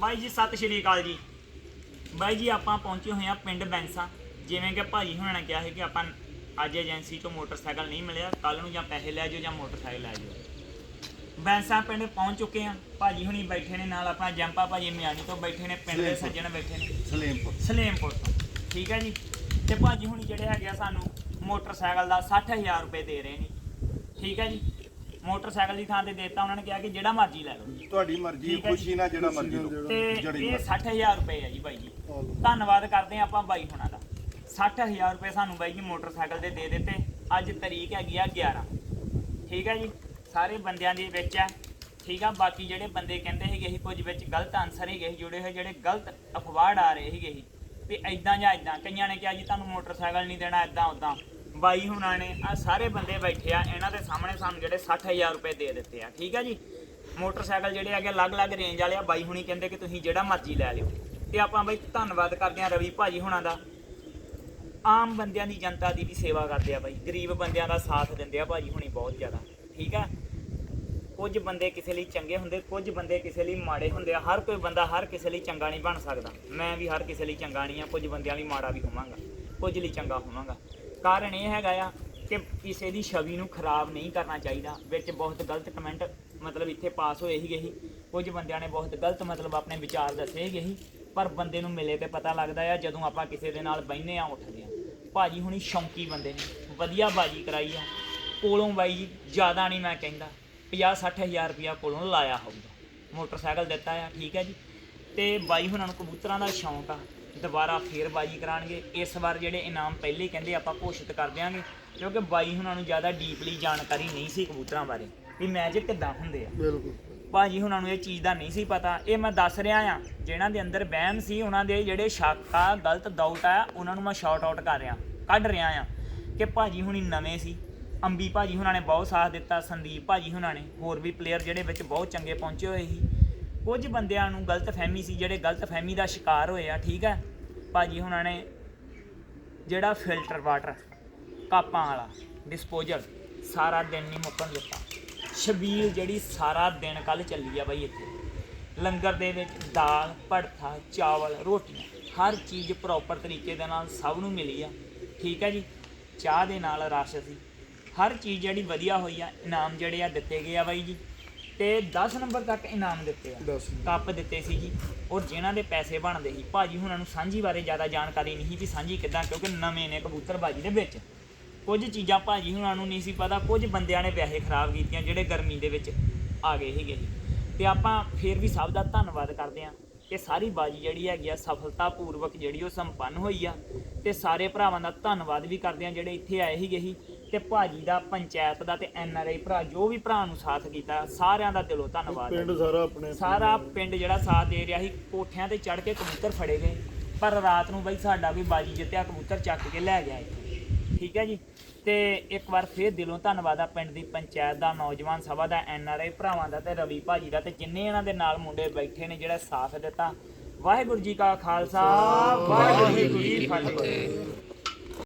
ਬਾਈ ਜੀ ਸਤਿ ਸ਼੍ਰੀ ਅਕਾਲ ਜੀ। ਬਾਈ ਜੀ ਆਪਾਂ ਪਹੁੰਚੇ ਹੋਏ ਆ ਪਿੰਡ ਬੈਂਸਾ। ਜਿਵੇਂ ਕਿ ਭਾਜੀ ਹੁਣਾਂ ਨੇ ਕਿਹਾ ਹੈ ਕਿ ਆਪਾਂ ਅੱਜ ਏਜੰਸੀ ਤੋਂ ਮੋਟਰਸਾਈਕਲ ਨਹੀਂ ਮਿਲਿਆ ਕੱਲ ਨੂੰ ਜਾਂ ਪੈਸੇ ਲੈ ਜਾਓ ਜਾਂ ਮੋਟਰਸਾਈਕਲ ਲੈ ਜਾਓ। ਬੈਂਸਾ ਪਿੰਡ ਪਹੁੰਚ ਚੁੱਕੇ ਆ ਭਾਜੀ ਹੁਣੀ ਬੈਠੇ ਨੇ ਨਾਲ ਆਪਾਂ ਜੰਪਾ ਭਾਜੀ ਮਿਆਣੀ ਤੋਂ ਬੈਠੇ ਨੇ ਪਿੰਡ ਦੇ ਸੱਜਣ ਬੈਠੇ ਨੇ। ਸਲੇਮਪੁਰ। ਸਲੇਮਪੁਰ ਤੋਂ। ਠੀਕ ਹੈ ਜੀ? ਤੇ ਭਾਜੀ ਹੁਣੀ ਜਿਹੜੇ ਹੈਗੇ ਆ ਸਾਨੂੰ ਮੋਟਰਸਾਈਕਲ ਦਾ 60000 ਰੁਪਏ ਦੇ ਰਹੇ ਨੇ। ਠੀਕ ਹੈ ਜੀ? ਮੋਟਰਸਾਈਕਲ ਦੀ ਥਾਂ ਤੇ ਦੇਤਾ ਉਹਨਾਂ ਨੇ ਕਿਹਾ ਕਿ ਜਿਹੜਾ ਮਰਜ਼ੀ ਲੈ ਲਓ। ਤੁਹਾਡੀ ਮਰਜ਼ੀ ਠੀਕ ਹੈ ਜੀ। ਖੁਸ਼ੀ ਨਾਲ ਜਿਹੜਾ ਮਰਜ਼ੀ ਲਓ ਤੇ ਇਹ ਮਰਜ਼ੀ। 60000 ਰੁਪਏ ਹੈ ਜੀ ਬਾਈ ਜੀ। ਧੰਨਵਾਦ ਕਰਦੇ ਹਾਂ ਆਪਾਂ ਬਾਈ ਹੁਣਾਂ ਦਾ। 60000 ਰੁਪਏ ਸਾਨੂੰ ਬਾਈ ਜੀ ਮੋਟਰਸਾਈਕਲ ਦੇ ਦੇ ਦਿੱਤੇ। ਅੱਜ ਤਰੀਕ ਹੈਗੀ ਆ 11 ਠੀਕ ਹੈ ਜੀ? ਸਾਰੇ ਬੰਦਿਆਂ ਦੇ ਵਿੱਚ ਹੈ। ਠੀਕ ਆ? ਬਾਕੀ ਜਿਹੜੇ ਬੰਦੇ ਕਹਿੰਦੇ ਸੀਗੇ ਸੀ ਕੁਝ ਵਿੱਚ ਗਲਤ ਆਨਸਰ ਹੈਗੇ ਸੀ ਜੁੜੇ ਹੋਏ ਜਿਹੜੇ ਗਲਤ ਅਖਬਾਰ ਆ ਰਹੇ ਸੀਗੇ ਸੀ ਵੀ ਐਦਾਂ ਜਾਂ ਐਦਾਂ ਕਈਆਂ ਨੇ ਕਿਹਾ ਜੀ ਤੁਹਾਨੂੰ ਮੋਟਰਸਾਈਕਲ ਨਹੀਂ ਦੇਣਾ ਐਦਾਂ ਉਦਾਂ ਬਾਈ ਹੁਣਾਂ ਨੇ ਆ ਸਾਰੇ ਬੰਦੇ ਬੈਠੇ ਆ, ਇਹਨਾਂ ਦੇ ਸਾਹਮਣੇ ਸਾਨੂੰ ਜਿਹੜੇ 60000 ਰੁਪਏ ਦੇ ਦਿੱਤੇ ਆ, ਠੀਕ ਆ ਜੀ? ਮੋਟਰਸਾਈਕਲ ਜਿਹੜੇ ਹੈਗੇ ਅਲੱਗ-ਅਲੱਗ ਰੇਂਜ ਵਾਲੇ ਆ, ਬਾਈ ਹੁਣੀ ਕਹਿੰਦੇ ਕਿ ਤੁਸੀਂ ਜਿਹੜਾ ਮਰਜ਼ੀ ਲੈ ਲਿਓ। ਤੇ ਆਪਾਂ ਬਾਈ ਧੰਨਵਾਦ ਕਰਦੇ ਆ ਰਵੀ ਭਾਜੀ ਹੁਣਾਂ ਦਾ। ਆਮ ਬੰਦਿਆਂ ਦੀ ਜਨਤਾ ਦੀ ਵੀ ਸੇਵਾ ਕਰਦੇ ਆ ਬਾਈ, ਗਰੀਬ ਬੰਦਿਆਂ ਦਾ ਸਾਥ ਦਿੰਦੇ ਆ ਭਾਜੀ ਹੁਣੀ ਬਹੁਤ ਜ਼ਿਆਦਾ, ਠੀਕ ਆ? ਕੁਝ ਬੰਦੇ ਕਿਸੇ ਲਈ ਚੰਗੇ ਹੁੰਦੇ, ਕੁਝ ਬੰਦੇ ਕਿਸੇ ਲਈ ਮਾੜੇ ਹੁੰਦੇ ਆ, ਹਰ ਕੋਈ ਬੰਦਾ ਹਰ ਕਿਸੇ ਲਈ ਚੰਗਾ ਨਹੀਂ ਬਣ ਸਕਦਾ। ਮੈਂ ਵੀ ਹਰ ਕਿਸੇ ਲਈ ਚੰਗਾ ਨਹੀਂ ਆ, ਕੁਝ ਬੰਦਿਆਂ ਲਈ ਮਾੜਾ ਵੀ ਹੋਵਾਂਗਾ, ਕੁਝ ਲਈ ਚੰਗਾ ਹੋਵਾਂਗਾ। ਕਾਰਨ ਇਹ ਹੈਗਾ ਆ ਕਿ ਕਿਸੇ ਦੀ ਛਵੀ ਨੂੰ ਖਰਾਬ ਨਹੀਂ ਕਰਨਾ ਚਾਹੀਦਾ। ਵਿੱਚ ਬਹੁਤ ਗਲਤ ਕਮੈਂਟ ਮਤਲਬ ਇੱਥੇ ਪਾਸ ਹੋਏ ਸੀਗੇ ਸੀ। ਕੁਝ ਬੰਦਿਆਂ ਨੇ ਬਹੁਤ ਗਲਤ ਮਤਲਬ ਆਪਣੇ ਵਿਚਾਰ ਦੱਸੇ ਸੀਗੇ ਸੀ। ਪਰ ਬੰਦੇ ਨੂੰ ਮਿਲੇ ਤੇ ਪਤਾ ਲੱਗਦਾ ਆ, ਜਦੋਂ ਆਪਾਂ ਕਿਸੇ ਦੇ ਨਾਲ ਬਹਿੰਦੇ ਆ, ਉੱਠਦੇ ਆ। ਭਾਜੀ ਹੁਣੀ ਸ਼ੌਂਕੀ ਬੰਦੇ ਨੇ, ਵਧੀਆ ਬਾਜੀ ਕਰਾਈ ਆ। ਕੋਲੋਂ ਬਾਈ ਜੀ ਜ਼ਿਆਦਾ ਨਹੀਂ ਮੈਂ ਕਹਿੰਦਾ 50 60000 ਰੁਪਇਆ ਕੋਲੋਂ ਲਾਇਆ ਹੋਊਗਾ। ਮੋਟਰਸਾਈਕਲ ਦਿੱਤਾ ਆ, ਠੀਕ ਹੈ ਜੀ। ਤੇ ਬਾਈ ਹੁਣਾਂ ਨੂੰ ਕਬੂਤਰਾਂ ਦਾ ਸ਼ੌਂਕ ਆ। ਦੁਬਾਰਾ ਫੇਰ ਬਾਜੀ ਕਰਾਣਗੇ ਇਸ ਵਾਰ ਜਿਹੜੇ ਇਨਾਮ ਪਹਿਲੇ ਕਹਿੰਦੇ ਆਪਾਂ ਘੋਸ਼ਿਤ ਕਰ ਦਿਆਂਗੇ ਕਿਉਂਕਿ ਬਾਈ ਹੁਣਾਂ ਨੂੰ ਜ਼ਿਆਦਾ ਡੀਪਲੀ ਜਾਣਕਾਰੀ ਨਹੀਂ ਸੀ ਕਬੂਤਰਾਂ ਬਾਰੇ। ਵੀ ਮੈਚ ਕਿੱਦਾਂ ਹੁੰਦੇ ਆ। ਬਿਲਕੁਲ। ਭਾਜੀ ਹੁਣਾਂ ਨੂੰ ਇਹ ਚੀਜ਼ ਦਾ ਨਹੀਂ ਸੀ ਪਤਾ। ਇਹ ਮੈਂ ਦੱਸ ਰਿਹਾ ਆ ਜਿਹਨਾਂ ਦੇ ਅੰਦਰ ਵਹਿਮ ਸੀ ਉਹਨਾਂ ਦੇ ਜਿਹੜੇ ਸ਼ੱਕ ਆ ਗਲਤ ਡਾਊਟ ਆ ਉਹਨਾਂ ਨੂੰ ਮੈਂ ਸ਼ਾਰਟ ਆਊਟ ਕਰ ਰਿਹਾ ਕੱਢ ਰਿਹਾ ਆ ਕਿ ਭਾਜੀ ਹੁਣੀ ਨਵੇਂ ਸੀ। ਅੰਬੀ ਭਾਜੀ ਹੁਣਾਂ ਨੇ ਬਹੁਤ ਸਾਥ ਦਿੱਤਾ ਸੰਦੀਪ ਭਾਜੀ ਹੁਣਾਂ ਨੇ ਹੋਰ ਵੀ ਪਲੇਅਰ ਜਿਹੜੇ ਵਿੱਚ ਬਹੁਤ ਚੰਗੇ ਪਹੁੰਚੇ ਹੋਏ ਸੀ। ਕੁਝ ਬੰਦਿਆਂ ਨੂੰ ਗਲਤ ਫਹਿਮੀ ਸੀ ਜਿਹੜੇ ਗਲਤ ਫਹਿਮੀ ਦਾ ਸ਼ਿਕਾਰ ਹੋਏ ਆ ਠੀਕ ਹੈ ਭਾਜੀ ਹੁਣਾਂ ਨੇ ਜਿਹੜਾ ਫਿਲਟਰ ਵਾਟਰ ਕਾਪਾਂ ਵਾਲਾ ਡਿਸਪੋਜ਼ਲ ਸਾਰਾ ਦਿਨ ਨਹੀਂ ਮੁੱਕਣ ਦਿੱਤਾ। ਛਬੀਲ ਜਿਹੜੀ ਸਾਰਾ ਦਿਨ ਕੱਲ ਚੱਲੀ ਆ ਬਾਈ ਇੱਥੇ। ਲੰਗਰ ਦੇ ਵਿੱਚ ਦਾਲ, ਭੜਥਾ, ਚਾਵਲ, ਰੋਟੀਆਂ, ਹਰ ਚੀਜ਼ ਪ੍ਰੋਪਰ ਤਰੀਕੇ ਦੇ ਨਾਲ ਸਭ ਨੂੰ ਮਿਲੀ ਆ। ਠੀਕ ਹੈ ਜੀ? ਚਾਹ ਦੇ ਨਾਲ ਰਸ ਸੀ। ਹਰ ਚੀਜ਼ ਜਿਹੜੀ ਵਧੀਆ ਹੋਈ ਆ, ਇਨਾਮ ਜਿਹੜੇ ਆ ਦਿੱਤੇ ਗਏ ਆ ਬਾਈ ਜੀ। ਤੇ 10 ਨੰਬਰ ਤੱਕ ਇਨਾਮ ਦਿੱਤੇ ਆ। ਦੱਸ ਕੱਪ ਦਿੱਤੇ ਸੀ ਜੀ ਔਰ ਜਿਨ੍ਹਾਂ ਦੇ ਪੈਸੇ ਬਣਦੇ ਸੀ ਭਾਜੀ ਹੁਣਾਂ ਨੂੰ ਸਾਂਝੀ ਬਾਰੇ ਜ਼ਿਆਦਾ ਜਾਣਕਾਰੀ ਨਹੀਂ ਸੀ ਵੀ ਸਾਂਝੀ ਕਿੱਦਾਂ ਕਿਉਂਕਿ ਨਵੇਂ ਨੇ ਕਬੂਤਰਬਾਜੀ ਦੇ ਵਿੱਚ। ਕੁਝ ਚੀਜ਼ਾਂ ਭਾਜੀ ਹੁਣਾਂ ਨੂੰ ਨਹੀਂ ਸੀ ਪਤਾ ਕੁਝ ਬੰਦਿਆਂ ਨੇ ਪੈਸੇ ਖਰਾਬ ਕੀਤੀਆਂ ਜਿਹੜੇ ਗਰਮੀ ਦੇ ਵਿੱਚ ਆ ਗਏ ਸੀਗੇ ਜੀ। ਤੇ ਆਪਾਂ ਫੇਰ ਵੀ ਸਭ ਦਾ ਧੰਨਵਾਦ ਕਰਦੇ ਹਾਂ ਕਿ ਸਾਰੀ ਬਾਜੀ ਜਿਹੜੀ ਹੈਗੀ ਆ ਸਫਲਤਾਪੂਰਵਕ ਜਿਹੜੀ ਉਹ ਸੰਪੰਨ ਹੋਈ ਆ। ਤੇ ਸਾਰੇ ਭਰਾਵਾਂ ਦਾ ਧੰਨਵਾਦ ਵੀ ਕਰਦੇ ਹਾਂ ਜਿਹੜੇ ਇੱਥੇ ਆਏ ਸੀਗੇ ਸੀ ਤੇ ਭਾਜੀ ਦਾ ਪੰਚਾਇਤ ਦਾ ਤੇ ਐਨ ਆਰ ਆਈ ਭਰਾ ਜੋ ਵੀ ਭਰਾ ਨੂੰ ਸਾਥ ਕੀਤਾ ਸਾਰਿਆਂ ਦਾ ਦਿਲੋਂ ਧੰਨਵਾਦ ਹੈ। ਪਿੰਡ ਸਾਰਾ ਆਪਣੇ ਸਾਰਾ ਪਿੰਡ ਜਿਹੜਾ ਸਾਥ ਦੇ ਰਿਹਾ ਸੀ ਕੋਠਿਆਂ ਤੇ ਚੜ ਕੇ ਕਬੂਤਰ ਫੜੇ ਗਏ। ਪਰ ਰਾਤ ਨੂੰ ਬਈ ਸਾਡਾ ਵੀ ਬਾਜੀ ਜਿੱਤਿਆ ਕਬੂਤਰ ਚੱਕ ਕੇ ਲੈ ਗਿਆ ਇੱਥੇ। ਠੀਕ ਹੈ ਜੀ? ਤੇ ਇੱਕ ਵਾਰ ਫੇਰ ਦਿਲੋਂ ਧੰਨਵਾਦ ਆ ਪਿੰਡ ਦੀ ਪੰਚਾਇਤ ਦਾ ਨੌਜਵਾਨ ਸਭਾ ਦਾ ਐਨ ਆਰ ਆਈ ਭਰਾਵਾਂ ਦਾ ਤੇ ਰਵੀ ਭਾਜੀ ਦਾ ਤੇ ਜਿੰਨੇ ਇਹਨਾਂ ਦੇ ਨਾਲ ਮੁੰਡੇ ਬੈਠੇ ਨੇ ਜਿਹੜਾ ਸਾਥ ਦਿੱਤਾ। ਵਾਹਿਗੁਰੂ ਜੀ ਕਾ ਖਾਲਸਾ ਵਾਹਿਗੁਰੂ ਜੀ ਕੀ ਫਤਿਹ।